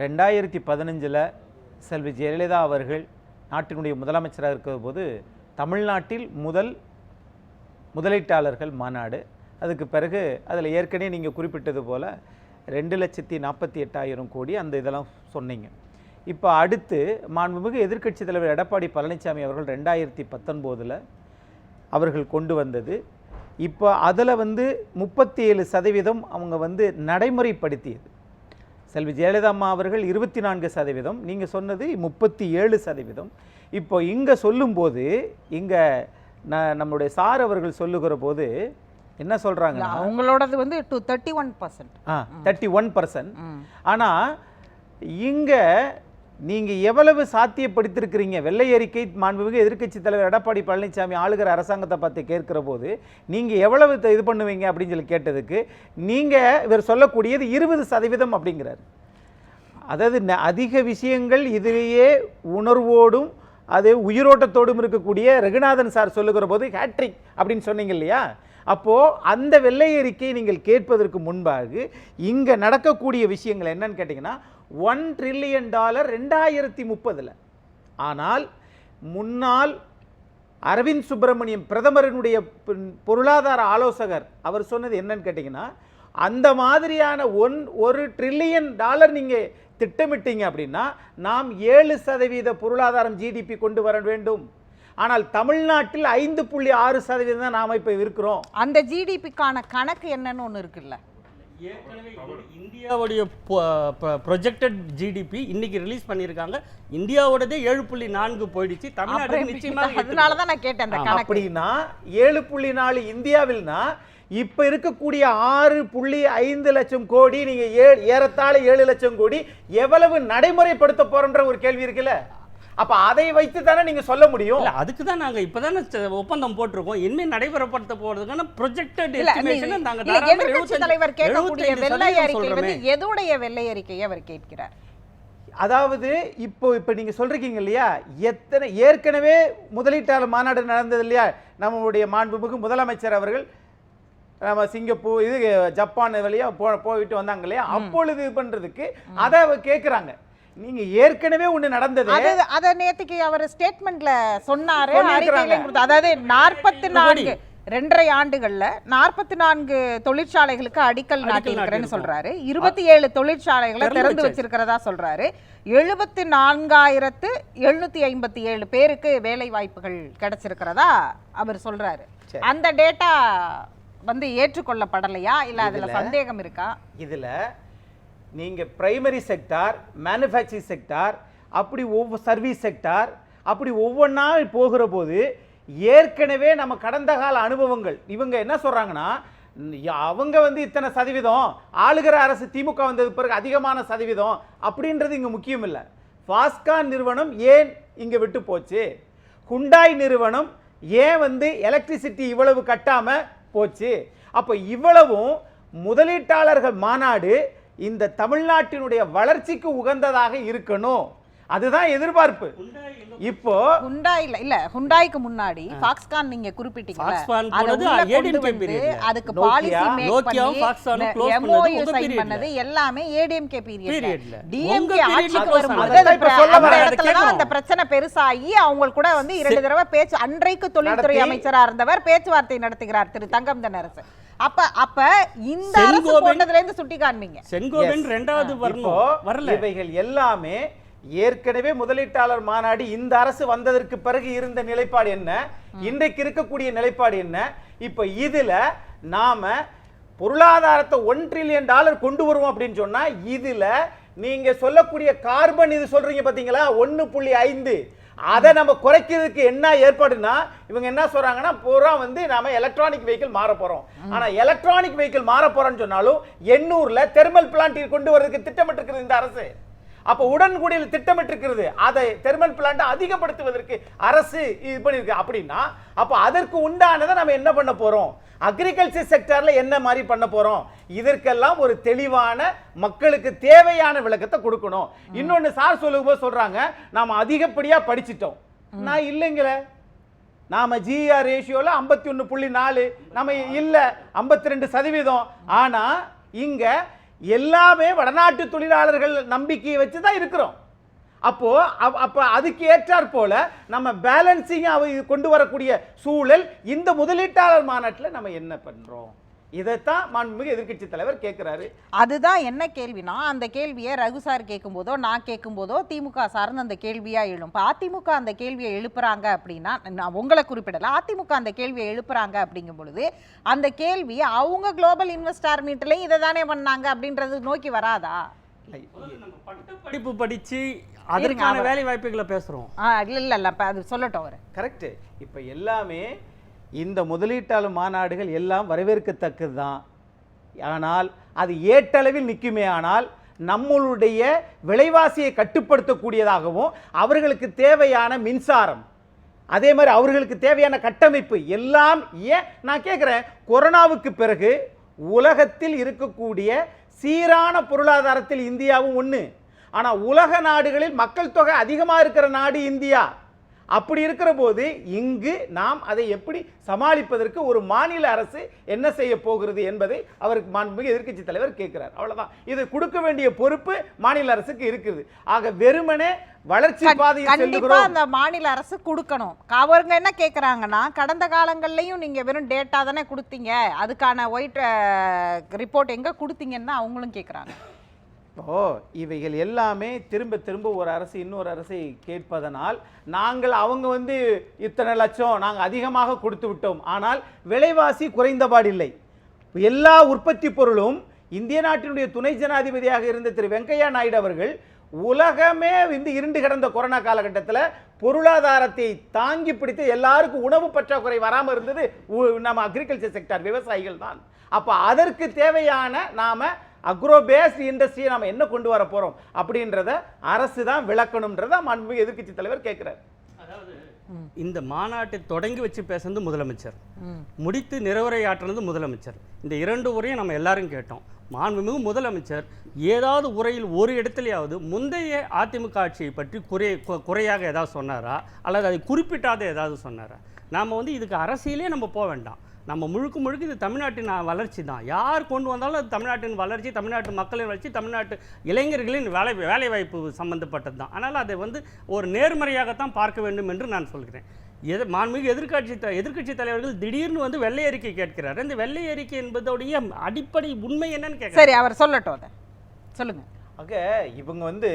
ரெண்டாயிரத்தி பதினஞ்சில் செல்வி ஜெயலலிதா அவர்கள் நாட்டினுடைய முதலமைச்சராக இருக்கிற போது தமிழ்நாட்டில் முதல் முதலீட்டாளர்கள் மாநாடு. அதுக்கு பிறகு அதில் ஏற்கனவே நீங்கள் குறிப்பிட்டது போல் ரெண்டு லட்சத்தி நாற்பத்தி எட்டாயிரம் கோடி அந்த இதெல்லாம் சொன்னீங்க. இப்போ அடுத்து மாண்புமிகு எதிர்க்கட்சி தலைவர் எடப்பாடி பழனிசாமி அவர்கள் ரெண்டாயிரத்தி பத்தொன்போதில் அவர்கள் கொண்டு வந்தது. இப்போ அதில் வந்து முப்பத்தி ஏழு சதவீதம் அவங்க வந்து நடைமுறைப்படுத்தியது. செல்வி ஜெயலலிதா அம்மா அவர்கள் இருபத்தி நான்கு சதவீதம் நீங்கள் சொன்னது முப்பத்தி ஏழு சதவீதம். இப்போ இங்கே சொல்லும்போது இங்கே ந நம்மளுடைய சார் அவர்கள் சொல்லுகிற போது என்ன சொல்கிறாங்க அவங்களோடது வந்து டு தேர்ட்டி ஒன் பர்சன்ட் ஆ தேர்ட்டி ஒன் பர்சன்ட் ஆனால் இங்கே நீங்கள் எவ்வளவு சாத்தியப்படுத்திருக்கிறீங்க? வெள்ளை அறிக்கை மாண்புமிகு எதிர்க்கட்சி தலைவர் எடப்பாடி பழனிசாமி ஆளுகிற அரசாங்கத்தை பார்த்து கேட்கிற போது நீங்கள் எவ்வளவு த- இது பண்ணுவீங்க அப்படின்னு சொல்லி கேட்டதுக்கு நீங்கள் இவர் சொல்லக்கூடியது இருபது சதவீதம் அப்படிங்கிறார். அதாவது அதிக விஷயங்கள் இதிலேயே உணர்வோடும் அது உயிரோட்டத்தோடும் இருக்கக்கூடிய ரகுநாதன் சார் சொல்லுகிற போது ஹேட்ரிக் அப்படின்னு சொன்னீங்க இல்லையா? அப்போது அந்த வெள்ளை அறிக்கையை நீங்கள் கேட்பதற்கு முன்பாக இங்கே நடக்கக்கூடிய விஷயங்கள் என்னன்னு கேட்டிங்கன்னா ஒன் ட்ரில்லியன் டாலர் ரெண்டாயிரத்தி முப்பதில். ஆனால் முன்னால் அரவிந்த் சுப்பிரமணியம் பிரதமரினுடைய பொருளாதார ஆலோசகர் அவர் சொன்னது என்னன்னு கேட்டிங்கன்னா அந்த மாதிரியான ஒன் ஒரு ட்ரில்லியன் டாலர் நீங்கள் திட்டமிட்டீங்க அப்படின்னா நாம் ஏழு சதவீத பொருளாதாரம் ஜிடிபி கொண்டு வர வேண்டும். ஆனால் தமிழ்நாட்டில் ஐந்து புள்ளி ஆறு சதவீதம் தான் நாம் இப்போ இருக்கிறோம். அந்த ஜிடிபிக்கான கணக்கு என்னன்னு ஒன்று இருக்குல்ல. ஏற்கனவே இந்தியாவுடைய ப்ரொஜெக்டட் ஜிடிபி இன்னைக்கு ரிலீஸ் பண்ணியிருக்காங்க. இந்தியாவோடதே ஏழு புள்ளி நான்கு போயிடுச்சு. தமிழ்நாடு நிச்சயமாக அதனால தான் நான் கேட்டேன் அந்த கணக்கு. அப்படின்னா ஏழு புள்ளி நாலு இந்தியாவில்னா இப்ப இருக்கக்கூடிய ஆறு புள்ளி ஐந்து லட்சம் கோடி நீங்க ஏ- ஏறத்தாழ ஏழு லட்சம் கோடி எவ்வளவு நடைமுறைப்படுத்த போறன்ற ஒரு கேள்வி இருக்குல்ல? அப்ப அதை வைத்து தானே நீங்க சொல்ல முடியும்? இல்ல அதுக்கு தான் நாங்க இப்பதானே ஒப்பந்தம் போட்டிருக்கோம். இனிமே நடைபெறப்படுத்த போறதுக்கான ப்ரொஜெக்டட் எஸ்டிமேஷன் நாங்க எதிர்க்கட்சி 75 தலைவர் கேட்கக்கூடிய 75 வெள்ளை அறிக்கை. வந்து எதுடைய வெள்ளை அறிக்கையை அவர் கேட்கிறார்? அதாவது இப்போ இப்போ நீங்க சொல்றீங்க இல்லையா? எத்தனை ஏற்கனவே முதலீட்டாளர் மாநாடு நடந்தது இல்லையா? நம்மளுடைய மாண்புமிகு முதலமைச்சர் அவர்கள் நம்ம சிங்கப்பூர் இது ஜப்பான் வழியா போ போயிட்டு வந்தாங்க இல்லையா? அப்பொழுது இது பண்றதுக்கு அதை கேட்குறாங்க. நீங்க ஏற்கனவே ஒண்ணு நடந்தது. அது அத நேத்துக்கு அவர் ஸ்டேட்மெண்ட்ல சொன்னாரு அதாவது நாற்பத்தி நான்கு ரெண்டரை ஆண்டுகள்ல நாற்பத்தி நான்கு தொழிற்சாலைகளுக்கு அடிக்கல் நாட்டியிருக்கிறேன்னு சொல்றாரு. இருபத்தி ஏழு தொழிற்சாலைகளை திறந்து. வச்சிருக்கிறதா சொல்றாரு. எழுபத்தி நான்காயிரத்து எழுநூத்தி ஐம்பத்தி ஏழு பேருக்கு வேலை வாய்ப்புகள் கிடைச்சிருக்கிறதா அவர் சொல்றாரு. அந்த டேட்டா வந்து ஏற்றுக்கொள்ளப்படலையா? இல்ல அதுல சந்தேகம் இருக்கா? இதுல நீங்கள் ப்ரைமரி செக்டார் மேனுஃபேக்சரிங் செக்டார் அப்படி ஒவ்வொரு சர்வீஸ் செக்டார் அப்படி ஒவ்வொன்றா போகிற போது ஏற்கனவே நம்ம கடந்த கால அனுபவங்கள் இவங்க என்ன சொல்கிறாங்கன்னா யா- அவங்க வந்து இத்தனை சதவீதம் ஆளுகிற அரசு திமுக வந்தது பிறகு அதிகமான சதவீதம் அப்படின்றது இங்கே முக்கியம் இல்லை. ஃபாஸ்கான் நிறுவனம் ஏன் இங்கே விட்டு போச்சு? ஹுண்டாய் நிறுவனம் ஏன் வந்து எலக்ட்ரிசிட்டி இவ்வளவு கட்டாமல் போச்சு? அப்போ இவ்வளவும் முதலீட்டாளர்கள் மாநாடு இந்த தமிழ்நாட்டினுடைய வளர்ச்சிக்கு உகந்ததாக இருக்கணும். அதுதான் எதிர்பார்ப்பு. இப்போ ஹுண்டாய் இல்ல இல்ல ஹுண்டாய்க்கு முன்னாடி ஃபாக்ஸ்கான் நீங்க ல. அதுக்கு பாலிசி மேக் பண்ணி Foxconn-ம் close பண்ணது எல்லாமே ஏடிஎம்கே பீரியட்ல. டிஎம்கே ஆட்சிக்கு வரும்போது அந்த இடத்துல தான். அந்த பிரச்சனை பெருசாகி அவங்க கூட வந்து இரண்டு தடவை பேச்சு அன்றைக்கு தொழில்துறை அமைச்சரா இருந்தவர் பேச்சுவார்த்தை நடத்துகிறார் திரு தங்கம் தென்னரசு அப்ப அப்ப இந்த அரசு போட்டதுல இருந்து சுட்டி காண்பீங்க செங்கோவன். ரெண்டாவது வரணும். வரல. இவைகள் எல்லாமே ஏற்கனவே முதலீட்டாளர் மாநாடு இந்த அரசு வந்ததற்கு பிறகு இருந்த நிலைப்பாடு என்ன? இன்றைக்கு இருக்கக்கூடிய நிலைப்பாடு என்ன? இப்போ இதுல நாம பொருளாதாரத்தை ஒன் ட்ரில்லியன் டாலர் கொண்டு வருவோம் அப்படின்னு சொன்னா இதுல நீங்க சொல்லக்கூடிய கார்பன் இது சொல்றீங்க பாத்தீங்களா? ஒன்னு புள்ளி ஐந்து. அதை நம்ம குறைக்கிறதுக்கு என்ன ஏற்பாடுனா இவங்க என்ன சொல்றாங்கன்னா பூரா வந்து நாம எலக்ட்ரானிக் வெஹிக்கிள் மாற போறோம். ஆனா எலக்ட்ரானிக் வெஹிக்கிள் மாற போறோம்னு சொன்னாலும் எண்ணூர்ல தெர்மல் பிளான்ட் கொண்டு வரதுக்கு திட்டமிட்டிருக்கிறது இந்த அரசு. அப்ப உடன்குடியில் திட்டமிட்டிருக்கிறது. அதை தெர்மல் பிளான்ட் அதிகப்படுத்துவதற்கு அரசு இது பண்ணிருக்கு அப்படின்னா அப்ப அதற்கு உண்டானதை நம்ம என்ன பண்ண போறோம்? அக்ரிகல்ச்சர் செக்டர்ல என்ன மாதிரி பண்ண போறோம்? இதற்கெல்லாம் ஒரு தெளிவான மக்களுக்கு தேவையான விளக்கத்தை கொடுக்கணும். இன்னொன்னு சார் சொல்லும்போது சொல்றாங்க நாம அதிகப்படியா படிச்சிட்டோம். நான் இல்லைங்களே. நாம ஜிஆர் ரேஷியோல ஐம்பத்தி ஒன்று புள்ளி நாலு நம்ம இல்ல ஐம்பத்தி ரெண்டு சதவீதம். ஆனா இங்க எல்லாமே வடநாட்டு தொழிலாளர்கள் நம்பிக்கையை வச்சு தான் இருக்கிறோம். அப்போ அப்- அதுக்கு ஏற்றாற் போல நம்ம பேலன்சிங்காக கொண்டு வரக்கூடிய சூழல் இந்த முதலீட்டாளர் மாநாட்டில் நம்ம என்ன பண்ணுறோம் இதைத்தான் மாண்புமிகு எதிர்க்கட்சி தலைவர் கேட்கிறாரு அதுதான் என்ன கேள்வினா அந்த கேள்வியை ரகு சார் கேட்கும்போதோ நான் கேட்கும்போதோ திமுக சார்ந்து அந்த கேள்வியா எழும். இப்போ அதிமுக அந்த கேள்வியை எழுப்புறாங்க அப்படின்னா நான் உங்களை குறிப்பிடல அதிமுக அந்த கேள்வியை எழுப்புறாங்க அப்படிங்கும் பொழுது அந்த கேள்வி அவங்க குளோபல் இன்வெஸ்டார் மீட்லையும் இதை தானே பண்ணாங்க அப்படின்றது நோக்கி வராதா? படிப்பு படிச்சு அதற்கான வேலை வாய்ப்புகளை பேசுறோம். இல்ல இல்ல அது சொல்லட்டும் அவர். கரெக்ட் இப்போ எல்லாமே இந்த முதலீட்டாளர் மாநாடுகள் எல்லாம் வரவேற்கத்தக்கது தான் ஆனால் அது ஏட்டளவில் நிற்குமே ஆனால் நம்மளுடைய விலைவாசியை கட்டுப்படுத்தக்கூடியதாகவும் அவர்களுக்கு தேவையான மின்சாரம் அதே மாதிரி அவர்களுக்கு தேவையான கட்டமைப்பு எல்லாம் ஏன் நான் கேட்குறேன் கொரோனாவுக்கு பிறகு உலகத்தில் இருக்கக்கூடிய சீரான பொருளாதாரத்தில் இந்தியாவும் ஒன்று ஆனால் உலக நாடுகளில் மக்கள் தொகை அதிகமாக இருக்கிற நாடு இந்தியா. அப்படி இருக்கிற போது இங்கு நாம் அதை எப்படி சமாளிப்பதற்கு ஒரு மாநில அரசு என்ன செய்ய போகிறது என்பதை அவருக்கு மாண்புமிகு எதிர்க்கட்சி தலைவர் கேட்கிறார். அவ்வளவுதான். இது கொடுக்க வேண்டிய பொறுப்பு மாநில அரசுக்கு இருக்குது. ஆக வெறுமனே வளர்ச்சி பாதையில் கண்டிப்பா அந்த மாநில அரசு கொடுக்கணும். அவங்க என்ன கேக்குறாங்கன்னா கடந்த காலங்கள்லயும் நீங்க வெறும் டேட்டா தானே கொடுத்தீங்க. அதுக்கான ஒயிட் ரிப்போர்ட் எங்க கொடுத்தீங்கன்னு அவங்களும் கேக்குறாங்க இப்போ இவைகள் எல்லாமே திரும்ப திரும்ப ஒரு அரசு இன்னொரு அரசை கேட்பதனால் நாங்கள் அவங்க வந்து இத்தனை லட்சம் நாங்கள் அதிகமாக கொடுத்து விட்டோம். ஆனால் விலைவாசி குறைந்தபாடில்லை எல்லா உற்பத்தி பொருளும் இந்திய நாட்டினுடைய துணை ஜனாதிபதியாக இருந்த திரு வெங்கையா நாயுடு அவர்கள் உலகமே வந்து இருண்டு கிடந்த கொரோனா காலகட்டத்தில் பொருளாதாரத்தை தாங்கி பிடித்து எல்லாருக்கும் உணவு பற்றாக்குறை வராமல் இருந்தது. உ- நம்ம அக்ரிகல்ச்சர் செக்டார் விவசாயிகள் தான். அப்போ அதற்கு தேவையான நாம அக்ரோ பேஸ்ட் இண்டஸ்ட்ரியை நாம என்ன கொண்டு வர போறோம்? அப்படின்றத அரசு தான் விளக்கணும்ன்றத மாண்புமிகு எதிர்க்கட்சி தலைவர் கேட்கிறார் இந்த மாநாட்டை தொடங்கி வச்சு பேசுனது முதலமைச்சர். முடித்து நிறைவுரையாற்றினது முதலமைச்சர். இந்த இரண்டு உரையும் நம்ம எல்லாரும் கேட்டோம். மாண்புமிகு முதலமைச்சர் ஏதாவது உரையில் ஒரு இடத்துலயாவது முந்தைய அதிமுக ஆட்சியை பற்றி குறை கு- குறையாக ஏதாவது சொன்னாரா? அல்லது அதை குறிப்பிட்டாத ஏதாவது சொன்னாரா? நாம் வந்து இதுக்கு அரசியலே நம்ம போக வேண்டாம். நம்ம முழுக்க முழுக்க இது தமிழ்நாட்டின் வளர்ச்சி தான். யார் கொண்டு வந்தாலும் அது தமிழ்நாட்டின் வளர்ச்சி தமிழ்நாட்டு மக்களின் வளர்ச்சி தமிழ்நாட்டு இளைஞர்களின் வேலை வேலைவாய்ப்பு சம்பந்தப்பட்டது தான். அதனால் அதை வந்து ஒரு நேர்மறையாகத்தான் பார்க்க வேண்டும் என்று நான் சொல்கிறேன். எது மாண்புமிகு எதிர்க்கட்சி த எதிர்க்கட்சி தலைவர்கள் திடீர்னு வந்து வெள்ளை அறிக்கை கேட்கிறார். இந்த வெள்ளை அறிக்கை என்பதோடைய அடிப்படை உண்மை என்னன்னு கேட்க சரி அவர் சொல்லட்டும் அதை. சொல்லுங்க. ஆக இவங்க வந்து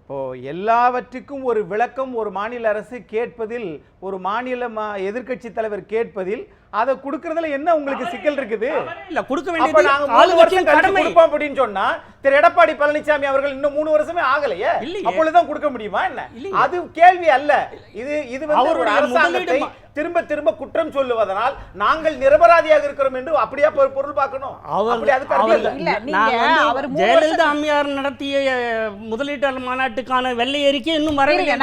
இப்போ எல்லாவற்றுக்கும் ஒரு விளக்கம் ஒரு மாநில அரசு கேட்பதில் ஒரு மாநில மா- எதிர்க்கட்சி தலைவர் கேட்பதில் அதை கொடுக்கறதுல என்ன உங்களுக்கு சிக்கல் இருக்குது? இல்ல. கொடுக்க வேண்டியது நாங்க மூணு வருஷம் கழிச்சு கொடுப்போம் அப்படின்னு சொன்னா திரு எடப்பாடி பழனிசாமி அவர்கள் இன்னும் மூணு வருஷமே ஆகலையே. அப்பொழுதுதான் கொடுக்க முடியுமா என்ன. அது கேள்வி அல்ல. இது இது வந்து ஒரு அரசாங்கத்தை திரும்ப திரும்ப குற்றம் சொல்லுவதனால் நாங்கள் நிரபராதியாக இருக்கிறோம் என்று அப்படியே பொருள் பார்க்கணும். ஜெயலலிதா அம்மையார் நடத்திய முதலீட்டாளர் மாநாட்டுக்கான வெள்ளை அறிக்கை இன்னும் வரவில்லை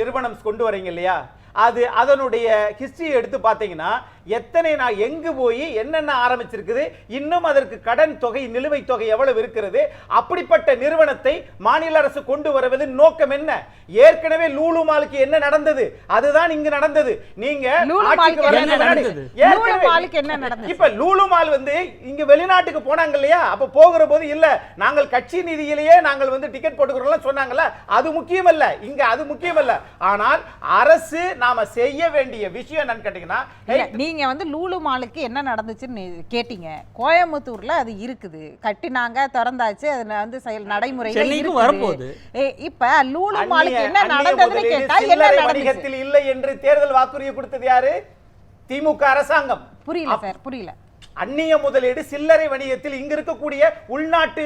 நிறுவனம் கொண்டு வரீங்க இல்லையா? அது அதனுடைய ஹிஸ்டரி எடுத்து பார்த்தீங்கன்னா எத்தனை நான் எங்கு போய் என்னென்ன ஆரம்பிச்சிருக்குது இன்னும் அதற்கு கடன் தொகை நிலுவைத் தொகை எவ்வளவு இருக்கிறது அப்படிப்பட்ட நிறுவனத்தை மாநில அரசு கொண்டு வருவதன் நோக்கம் என்ன? ஏற்கனவே லூலு மாலுக்கு என்ன நடந்தது? அதுதான் இங்கு நடந்தது. நீங்க? இப்ப லூலு மால் வந்து இங்க வெளிநாட்டுக்கு போனாங்க இல்லையா? அப்ப போகிற போது இல்ல. நாங்கள் கட்சி நிதியிலேயே நாங்கள் வந்து டிக்கெட் போட்டுக்கிறோம் சொன்னாங்கல்ல. அது முக்கியமல்ல. இங்க அது முக்கியமல்ல. ஆனால் அரசு நாம செய்ய வேண்டிய விஷயம் என்னன்னு கேட்டீங்கன்னா இல்ல, நீங்க வந்து லூலு மாலுக்கு என்ன நடந்துச்சுன்னு கேட்டீங்க. கோயம்புத்தூர்ல அது இருக்குது. கட்டினாங்க திறந்தாச்சு அதுல வந்து செயல் நடைமுறையில. வரப்போகுது. இப்ப லூலு மாலுக்கு என்ன நடந்ததுன்னு முதலீடு கேட்டா என்ன வணிகத்தில் இல்லை என்று தேர்தல் வாக்குறுதி கொடுத்தது யாரு? திமுக அரசாங்கம். புரியல சார் புரியல. அந்நிய முதலீடு சில்லறை வணிகத்தில் இங்க இருக்கக்கூடிய உள்நாட்டு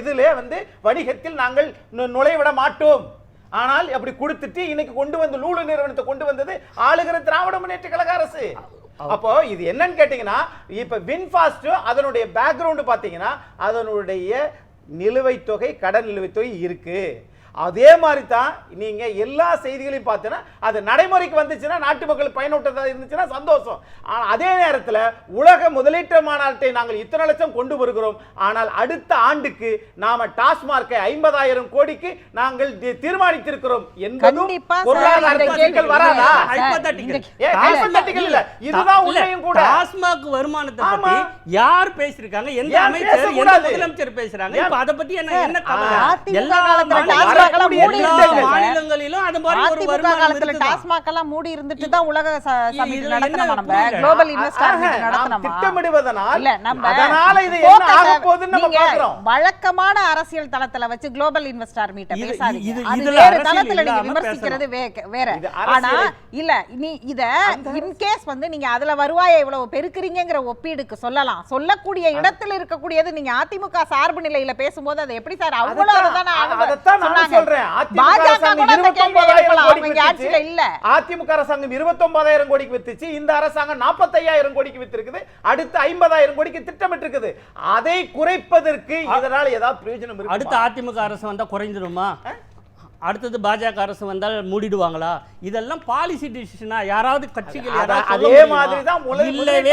இதுல வந்து வணிகத்தில் நாங்கள் நுழைவிட மாட்டோம். ஆனால் அப்படி கொடுத்துட்டு இன்னைக்கு கொண்டு வந்து லூலு நிறுவனத்தை கொண்டு வந்தது ஆளுகிற திராவிட முன்னேற்ற கழக அரசு. Oh. அப்போ இது என்னன்னு கேட்டீங்கன்னா இப்போ வின்ஃபாஸ்ட் அதனுடைய பேக்ரவுண்டு பார்த்தீங்கன்னா அதனுடைய நிலுவைத் தொகை கடன் நிலுவைத் தொகை இருக்குது அதே மாதிரி தான் நீங்க எல்லா செய்திகளையும் பார்த்தீங்கன்னா அது நடைமுறைக்கு வந்துச்சுன்னா நாட்டு மக்கள் பயனுட்டதா இருந்துச்சுன்னா சந்தோஷம் ஆனா அதே நேரத்துல உலக முதலீட்டு மாநாட்டை நாங்கள் இத்தனை லட்சம் கொண்டு வருகிறோம் ஆனால் அடுத்த ஆண்டுக்கு நாம டாஸ்மார்க்கை ஐம்பதாயிரம் கோடிக்கு நாங்கள் தீர்மானித்திருக்கிறோம் என்பதும் பொருளாதார வராதா இல்ல. இதுதான் உண்மையும் கூட. டாஸ்மாக் வருமானத்தை. பத்தி யார் பேசிருக்காங்க எந்த அமைச்சர் எந்த? முதலமைச்சர் பேசுறாங்க? இப்ப அத பத்தி என்ன என்ன எல்லா டாஸ்மாக் எல்லாம் மூடி எல்லா இருந்துச்சு. மாநிலங்களிலும் அது மாதிரி ஒரு அதிமுக வருமானம் காலத்துல இருக்குதா? டாஸ்மாக் எல்லாம் மூடி இருந்துட்டு தான் உலக சமிட் நடத்தணுமா நம்ம? குளோபல் இன்வெஸ்டர் மீட் நாம் நடத்தணுமா திட்டமிடுவதனால் இல்ல நம்ம அதனால இது என்ன focus ஆக அ- போகுதுன்னு நம்ம நீங்க பார்க்கிறோம் வழக்கமான அரசியல் தளத்துல வச்சு குளோபல் இன்வெஸ்டர் இது- பேசாதீங்க அது வேற தளத்துல நீங்க விமர்சிக்கிறது வேற ஆனா. இல்ல நீ இத இன்கேஸ் வந்து நீங்க அதுல வருவாயை இவ்வளவு பெருக்குறீங்கங்கிற ஒப்பீடுக்கு சொல்லலாம் சொல்லக்கூடிய இடத்துல இருக்கக்கூடியது நீங்க அதிமுக சார்பு நிலையில பேசும்போது அதை எப்படி சார் அவ்வளவு தானே சொன்னாங்க. சொல்றேன். அதிமுக அரசாங்கம் கூட அந்த கேள்வியை 29,000 எழுப்பலாம். கோடிக்கு வித்துச்சு. இல்ல. அதிமுக அரசாங்கம் 29000 கோடிக்கு வித்துச்சு. இந்த அரசாங்கம் 45000 கோடிக்கு வித்திருக்குது. அடுத்து 50000 கோடிக்கு திட்டமிட்டு இருக்குது அதை குறைப்பதற்கு இதனால ஏதாவது பிரயோஜனம் இருக்கு அடுத்த அதிமுக அரசு வந்தா குறைஞ்சிருமா? அடுத்தது பாஜக அரசு வந்தால் மூடிடுவாங்களா இதெல்லாம் பாலிசி டிசிஷனா யாராவது கட்சிகள் அத-? மாதிரி தான் இல்லவே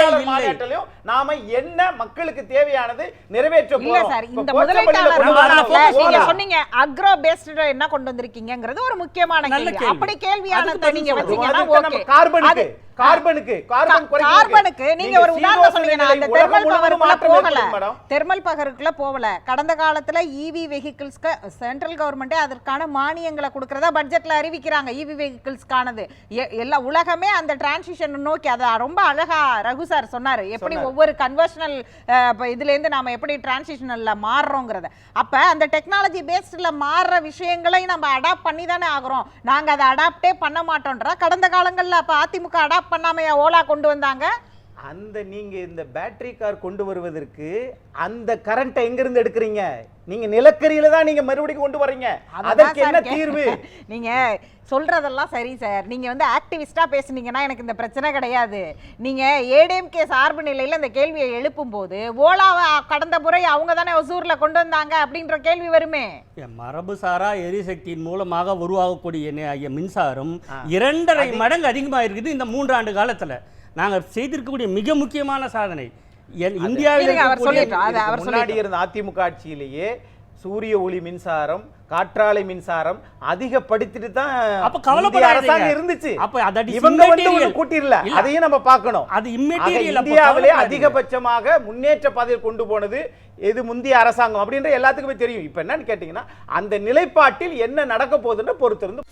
நாம என்ன மக்களுக்கு தேவையானது நிறைவேற்ற இல்ல சார் இந்த முதலீட்டாளர் நீங்க. சொன்னீங்க அக்ரோ பேஸ்டு என்ன கொண்டு வந்திருக்கீங்கங்கிறது ஒரு முக்கியமான கேள்வி. அப்படி கேள்வியானதை நீங்க. வச்சீங்கன்னா ஓகே கார்பனுக்கு கார்பனுக்கு. கார்பனுக்கு நீங்க ஒரு உதாரணம் சொன்னீங்க அந்த தெர்மல் பவருக்குள்ள போகல. தெர்மல் பவருக்குள்ள போகல கடந்த காலத்துல E இவி வெஹிக்கிள்ஸ்க்கு சென்ட்ரல் கவர்மெண்டே அதற்கான மானியங்களை கொடுக்கறதா பட்ஜெட்ல அறிவிக்கிறாங்க E இவி வெஹிக்கிள்ஸ்க்கானது எல்லா உலகமே அந்த டிரான்சிஷன் நோக்கி அதை ரொம்ப அழகா ரகு சார் சொன்னாரு எப்படி. ஒவ்வொரு கன்வர்ஷனல் இதுல இருந்து நாம எப்படி டிரான்சிஷனல்ல மாறுறோங்கிறத அப்ப அந்த டெக்னாலஜி பேஸ்ட்ல மாறுற விஷயங்களை நம்ம அடாப்ட் பண்ணி தானே ஆகுறோம் நாங்க அதை அடாப்டே பண்ண மாட்டோம்ன்றா கடந்த காலங்கள்ல அப்ப அதிமுக அடாப்ட் பண்ணாமையா ஓலா கொண்டு வந்தாங்க? அந்த நீங்க இந்த பேட்டரி கார் கொண்டு வருவதற்கு அந்த கரண்ட்டை எங்க இருந்து எடுக்கிறீங்க? நீங்க நிலக்கரியில தான் நீங்க மறுபடியும் கொண்டு வர்றீங்க. அததான் அதற்கு சார் என்ன தீர்வு? நீங்க சொல்றதெல்லாம் சரி சார் நீங்க வந்து ஆக்டிவிஸ்டா பேசுனீங்கன்னா எனக்கு இந்த பிரச்சனை கிடையாது. நீங்க ஏடிஎம்கே சார்பு நிலையில இந்த கேள்வியை எழுப்பும் போது ஓலாவை கடந்த முறை அவங்க தானே ஒசூர்ல கொண்டு வந்தாங்க அப்படின்ற கேள்வி வருமே? மரபுசாரா எரிசக்தியின் மூலமாக உருவாகக்கூடிய மின்சாரம் இரண்டரை மடங்கு அதிகமாக இருக்குது இந்த மூன்றாண்டு காலத்துல. நாங்க செய்திருக்கக்கூடிய மிக முக்கியமான சாதனை இந்தியாவில் முன்னாடி இருந்த அதிமுக ஆட்சியிலேயே சூரிய ஒளி மின்சாரம் காற்றாலை மின்சாரம் அதிகப்படுத்திட்டு தான் அப்ப கவலைப்படாதீங்க. அரசாங்கம் இருந்துச்சு அப்ப is இவங்க வந்து கூட்டிரல. அதையும் நம்ம பார்க்கணும் அது. அப்ப இந்தியாவிலே. அதிகபட்சமாக முன்னேற்ற பாதையில் கொண்டு போனது எது முந்தைய அரசாங்கம் அப்படின்ற எல்லாத்துக்குமே தெரியும் இப்ப என்னன்னு கேட்டீங்கன்னா அந்த நிலைப்பாட்டில் என்ன நடக்க போகுதுன்னு பொறுத்திருந்து